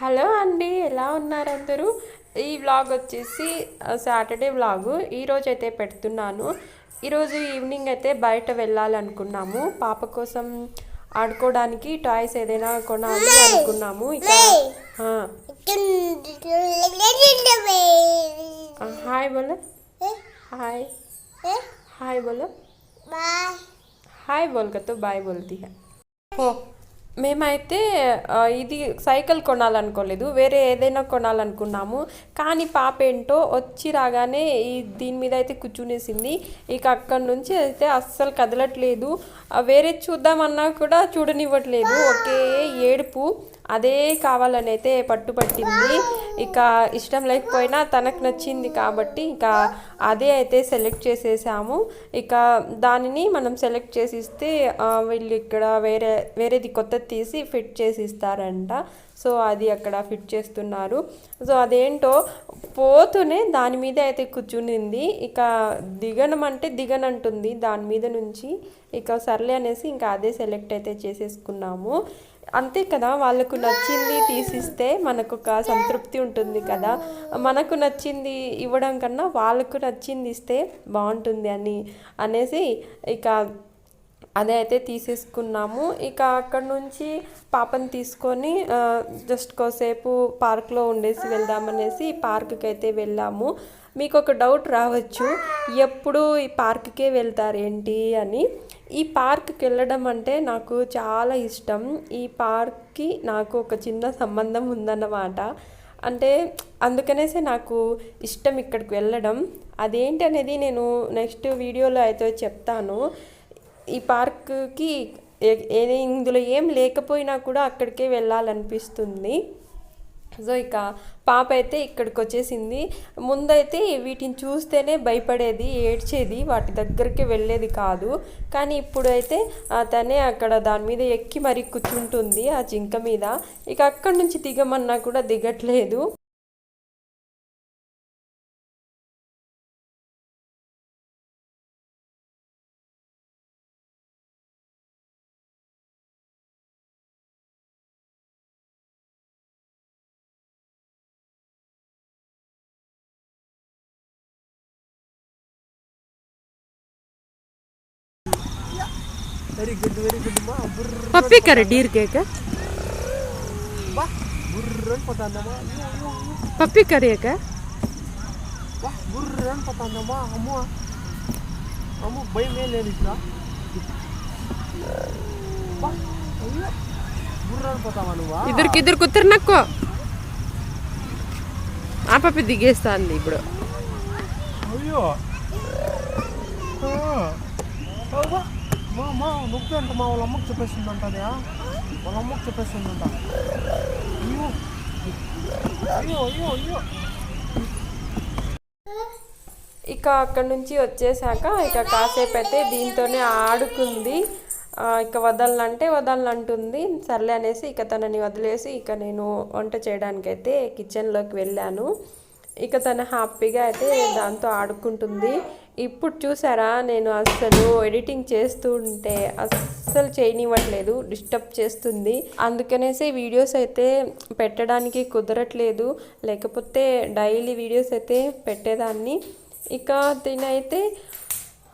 Hello అండి ఎలా ఉన్నారు అందరూ ఈ వ్లాగ్ వచ్చేసి సాటర్డే వ్లాగు. ఈరోజు అయితే పెడుతున్నాను. ఈరోజు ఈవినింగ్ అయితే బయట వెళ్ళాలనుకున్నాము. పాప కోసం ఆడుకోవడానికి టాయ్స్ ఏదైనా కొనాలి అనుకున్నాము. ఇక హాయ్ బోలో. హాయ్. హాయ్ బోలో. హాయ్ బోల్ కదా బాయ్ బోల్తీ హై ఓ మేమైతే ఇది సైకిల్ కొనాలనుకోలేదు. వేరే ఏదైనా కొనాలనుకున్నాము. కానీ పాప ఏంటో వచ్చి రాగానే ఈ దీని మీద అయితే కూర్చునేసింది. ఇక అక్కడి నుంచి అయితే అస్సలు కదలట్లేదు. వేరే చూద్దామన్నా కూడా చూడనివ్వట్లేదు. ఒకే ఏడుపు. అదే కావాలని అయితే పట్టుపట్టింది. ఇక ఇష్టం లేకపోయినా తనకు నచ్చింది కాబట్టి ఇక అదే అయితే సెలెక్ట్ చేసేసాము. ఇక దానిని మనం సెలెక్ట్ చేసి ఇస్తే వీళ్ళు ఇక్కడ వేరే వేరేది కొత్తది తీసి ఫిట్ చేసి ఇస్తారంట సో అది అక్కడ ఫిట్ చేస్తున్నారు. సో అదేంటో పోతూనే దాని మీద అయితే కూర్చునింది. ఇక దిగనం అంటే దిగనంటుంది దాని మీద నుంచి. ఇక సర్లే అనేసి ఇంకా అదే సెలెక్ట్ అయితే చేసేసుకున్నాము. అంతే కదా వాళ్ళకు నచ్చింది తీసిస్తే మనకు ఒక సంతృప్తి ఉంటుంది కదా. మనకు నచ్చింది ఇవ్వడం కన్నా వాళ్ళకు నచ్చింది ఇస్తే బాగుంటుంది అని అనేసి ఇక అదే అయితే తీసేసుకున్నాము. ఇక అక్కడ నుంచి పాపని తీసుకొని జస్ట్ కోసేపు పార్క్లో ఉండేసి వెళ్దామనేసి పార్క్కి అయితే వెళ్ళాము. మీకు ఒక డౌట్ రావచ్చు ఎప్పుడు ఈ పార్క్కే వెళ్తారు ఏంటి అని. ఈ పార్క్కి వెళ్ళడం అంటే నాకు చాలా ఇష్టం. ఈ పార్క్కి నాకు ఒక చిన్న సంబంధం ఉందన్నమాట. అంటే అందుకనేసే నాకు ఇష్టం ఇక్కడికి వెళ్ళడం. అదేంటి అనేది నేను నెక్స్ట్ వీడియోలో అయితే చెప్తాను. ఈ పార్క్కి ఏ- ఏది ఇందులో ఏం లేకపోయినా కూడా అక్కడికే వెళ్ళాలనిపిస్తుంది. సో ఇక పాప అయితే ఇక్కడికి వచ్చేసింది ముందైతే వీటిని చూస్తేనే భయపడేది ఏడ్చేది వాటి దగ్గరికి వెళ్ళేది కాదు. కానీ ఇప్పుడైతే ఆ, తనే అక్కడ దాని మీద ఎక్కి మరీ కూర్చుంటుంది ఆ జింక మీద. ఇక అక్కడి నుంచి దిగమన్నా కూడా దిగట్లేదు. పప్పి కర డీర్ కేక పప్పి కరేక బా బుర్ర అని పోతాందమ్మా అమ్మ అమ్మ భయం ఏం లేదు ఇక్కడ బా అయ్యో బుర్ర అని పోతావా నువ్వా ఇద్దరికి ఇద్దరు కుత్తరు నక్కో ఆ పప్పి దిగేస్తాంది ఇప్పుడు. అయ్యో ఆ. అవ్వా. మా మా నొప్పి అంట మా వాళ్ళ అమ్మకి చెప్పేస్తుందంట అదే వాళ్ళ అమ్మకి చెప్పేస్తుందంట అయ్యో. అయ్యో అయ్యో అయ్యో. ఇక అక్కడ నుంచి వచ్చేసాక ఇక కాసేపు అయితే దీంతోనే ఆడుకుంది. ఇక వదలనంటే వదలనంటుంది. సర్లే అనేసి ఇక తనని వదిలేసి ఇక నేను వంట చేయడానికైతే కిచెన్లోకి వెళ్ళాను. ఇక తను హ్యాపీగా అయితే దాంతో ఆడుకుంటుంది. ఇప్పుడు చూసారా నేను అస్సలు ఎడిటింగ్ చేస్తూ ఉంటే అస్సలు చేయనివ్వట్లేదు డిస్టర్బ్ చేస్తుంది. అందుకనేసి వీడియోస్ అయితే పెట్టడానికి కుదరట్లేదు. లేకపోతే డైలీ వీడియోస్ అయితే పెట్టేదాన్ని. ఇక తినైతే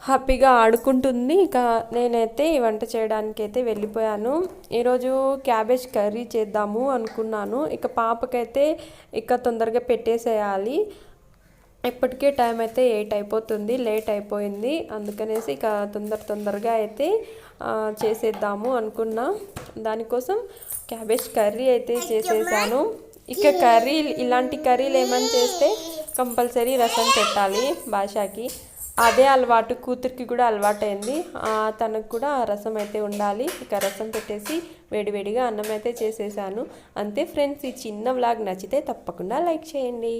హ్యాపీగా ఆడుకుంటుంది. ఇక నేనైతే ఈ వంట చేయడానికి అయితే వెళ్ళిపోయాను. ఈరోజు క్యాబేజ్ కర్రీ చేద్దాము అనుకున్నాను. ఇక పాపకైతే ఇక తొందరగా పెట్టేసేయాలి. ఇప్పటికే టైం అయితే ఎయిట్ అయిపోతుంది లేట్ అయిపోయింది. అందుకనేసి ఇక తొందర తొందరగా అయితే చేసేద్దాము అనుకున్నా. దానికోసం క్యాబేజ్ కర్రీ అయితే చేసేసాను. ఇక కర్రీ ఇలాంటి కర్రీలు ఏమని చేస్తే కంపల్సరీ రసం పెట్టాలి భాషకి. అదే అలవాటు కూతురికి కూడా అలవాటైంది. తనకు కూడా రసం అయితే ఉండాలి. ఇక రసం పెట్టేసి వేడివేడిగా అన్నం అయితే చేసేసాను. అంతే ఫ్రెండ్స్ ఈ చిన్న వ్లాగ్ నచ్చితే తప్పకుండా లైక్ చేయండి.